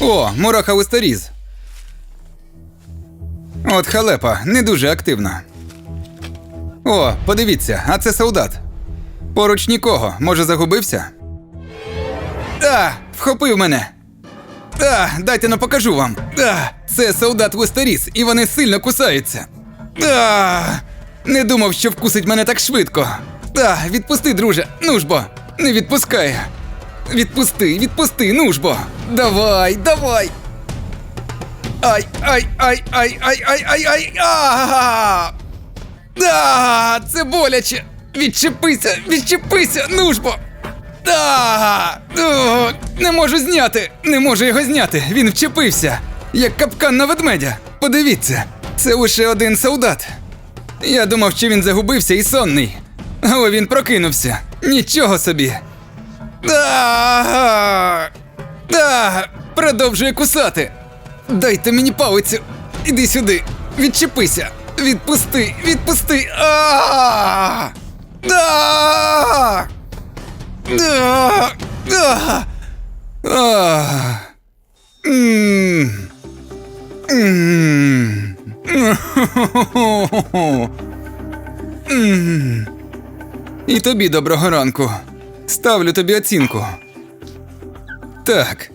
О, мураха Листоріз. От халепа, не дуже активна. О, подивіться, а це солдат. Поруч нікого, може загубився? А, вхопив мене. А, дайте но покажу вам. А, це солдат Листоріз, і вони сильно кусаються. А, не думав, що вкусить мене так швидко. А, відпусти, друже, ну ж не відпускає. Відпусти, відпусти, ну ж бо! Давай, давай! Ай, ай, ай, ай, ай, ай, ай, ай! А! Да, це боляче! Відчепися, відчепися, ну ж бо! Да! Не можу зняти! Не можу його зняти! Він вчепився! Як капкан на ведмедя! Подивіться, це лише один солдат. Я думав, що він загубився і сонний, але він прокинувся. Нічого собі! А, а, продовжує кусати. Дайте мені палицю. Іди сюди. Відчепися. Відпусти, відпусти. А! А! А! А! А! М. М. М. І тобі доброго ранку. Ставлю тобі оцінку. Так,